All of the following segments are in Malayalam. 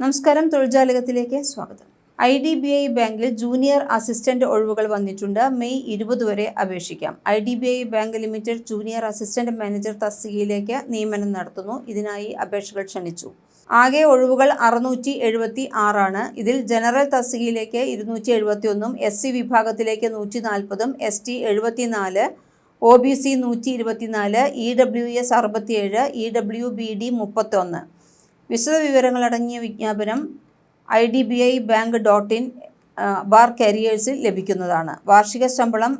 നമസ്കാരം തൊഴിൽജാലകത്തിലേക്ക് സ്വാഗതം. ഐ ഡി ബി ഐ ബാങ്കിൽ ജൂനിയർ അസിസ്റ്റന്റ് ഒഴിവുകൾ വന്നിട്ടുണ്ട്. മെയ് ഇരുപത് വരെ അപേക്ഷിക്കാം. I D B I bank limited junior assistant manager തസ്തികയിലേക്ക് നിയമനം നടത്തുന്നു. ഇതിനായി അപേക്ഷകൾ ക്ഷണിച്ചു. ആകെ ഒഴിവുകൾ അറുന്നൂറ്റി എഴുപത്തി ആറാണ് ഇതിൽ ജനറൽ തസ്തികയിലേക്ക് ഇരുന്നൂറ്റി എഴുപത്തി ഒന്നും എസ് സി വിഭാഗത്തിലേക്ക് നൂറ്റി നാൽപ്പതും എസ് ടി എഴുപത്തിനാല് ഒ ബി സി നൂറ്റി ഇരുപത്തിനാല് ഇ ഡബ്ല്യു എസ് അറുപത്തിയേഴ് ഇ ഡബ്ല്യു ബി ഡി മുപ്പത്തൊന്ന്. വിശദ വിവരങ്ങളടങ്ങിയ വിജ്ഞാപനം I D B I bank dot in bar കരിയേഴ്സിൽ ലഭിക്കുന്നതാണ്. വാർഷിക ശമ്പളം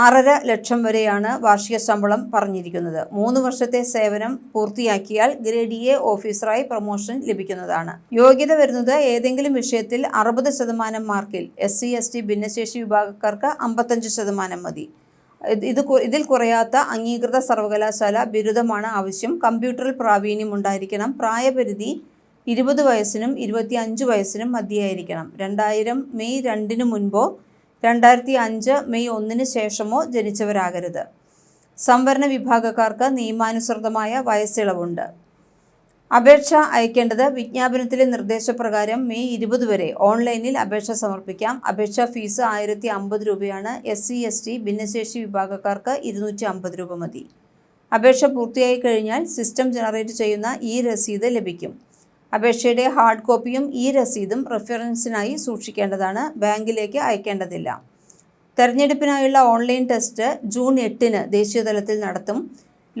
ആറര ലക്ഷം വരെയാണ് വാർഷിക ശമ്പളം പറഞ്ഞിരിക്കുന്നത്. മൂന്ന് വർഷത്തെ സേവനം പൂർത്തിയാക്കിയാൽ ഗ്രേഡ് എ ഓഫീസറായി പ്രൊമോഷൻ ലഭിക്കുന്നതാണ്. യോഗ്യത വരുന്നത് ഏതെങ്കിലും വിഷയത്തിൽ അറുപത് ശതമാനം മാർക്കിൽ എസ് സി എസ് ടി ഭിന്നശേഷി വിഭാഗക്കാർക്ക് അമ്പത്തഞ്ച് ശതമാനം മതി. ഇത് ഇത് ഇതിൽ കുറയാത്ത അംഗീകൃത സർവകലാശാല ബിരുദമാണ് ആവശ്യം. കമ്പ്യൂട്ടറിൽ പ്രാവീണ്യം ഉണ്ടായിരിക്കണം. പ്രായപരിധി ഇരുപത് വയസ്സിനും ഇരുപത്തി അഞ്ച് വയസ്സിനും മധ്യയായിരിക്കണം രണ്ടായിരം മെയ് രണ്ടിന് മുൻപോ രണ്ടായിരത്തി അഞ്ച് മെയ് ഒന്നിന് ശേഷമോ ജനിച്ചവരാകരുത്. സംവരണ വിഭാഗക്കാർക്ക് നിയമാനുസൃതമായ വയസ്സിളവുണ്ട്. അപേക്ഷ അയക്കേണ്ടത് വിജ്ഞാപനത്തിലെ നിർദ്ദേശപ്രകാരം മെയ് ഇരുപത് വരെ. ഓൺലൈനിൽ അപേക്ഷ സമർപ്പിക്കാം. അപേക്ഷാ ഫീസ് ആയിരത്തി അമ്പത് രൂപയാണ്. എസ് സി എസ് ടി ഭിന്നശേഷി വിഭാഗക്കാർക്ക് ഇരുന്നൂറ്റി അമ്പത് രൂപ മതി. അപേക്ഷ പൂർത്തിയായി കഴിഞ്ഞാൽ സിസ്റ്റം ജനറേറ്റ് ചെയ്യുന്ന ഈ രസീത് ലഭിക്കും. അപേക്ഷയുടെ ഹാർഡ് കോപ്പിയും ഈ രസീതും റെഫറൻസിനായി സൂക്ഷിക്കേണ്ടതാണ്. ബാങ്കിലേക്ക് അയക്കേണ്ടതില്ല. തെരഞ്ഞെടുപ്പിനായുള്ള ഓൺലൈൻ ടെസ്റ്റ് ജൂൺ എട്ടിന് ദേശീയതലത്തിൽ നടത്തും.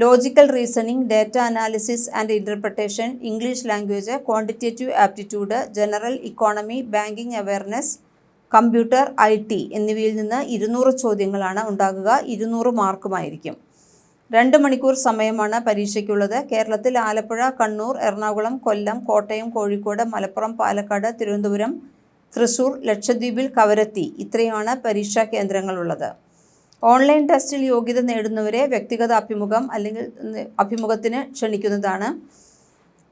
Logical reasoning data analysis and interpretation English language quantitative aptitude general economy banking awareness computer I T എന്നിവയിൽ നിന്ന് ഇരുന്നൂറ് ചോദ്യങ്ങളാണ് ഉണ്ടാകുക. ഇരുന്നൂറ് മാർക്കുമായിരിക്കും. രണ്ട് മണിക്കൂർ സമയമാണ് പരീക്ഷയ്ക്കുള്ളത്. കേരളത്തിൽ ആലപ്പുഴ കണ്ണൂർ എറണാകുളം കൊല്ലം കോട്ടയം കോഴിക്കോട് മലപ്പുറം പാലക്കാട് തിരുവനന്തപുരം തൃശൂർ ലക്ഷദ്വീപിൽ കവരത്തി. ഇത്രയുമാണ് പരീക്ഷാ കേന്ദ്രങ്ങളുള്ളത്. ഓൺലൈൻ ടെസ്റ്റിൽ യോഗ്യത നേടുന്നവരെ വ്യക്തിഗത അഭിമുഖം അല്ലെങ്കിൽ അഭിമുഖത്തിന് ക്ഷണിക്കുന്നതാണ്.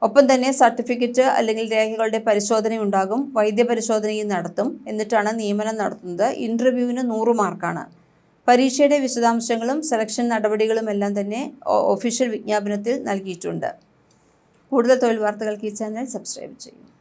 ഒപ്പം തന്നെ സർട്ടിഫിക്കറ്റ് അല്ലെങ്കിൽ രേഖകളുടെ പരിശോധനയുണ്ടാകും വൈദ്യപരിശോധനയും നടത്തും. എന്നിട്ടാണ് നിയമനം നടത്തുന്നത്. ഇന്റർവ്യൂവിന് നൂറ് മാർക്കാണ്. പരീക്ഷയുടെ വിശദാംശങ്ങളും സെലക്ഷൻ നടപടികളും എല്ലാം തന്നെ ഒഫീഷ്യൽ വിജ്ഞാപനത്തിൽ നൽകിയിട്ടുണ്ട്. കൂടുതൽ തൊഴിൽ വാർത്തകൾക്ക് ഈ ചാനൽ സബ്സ്ക്രൈബ് ചെയ്യും.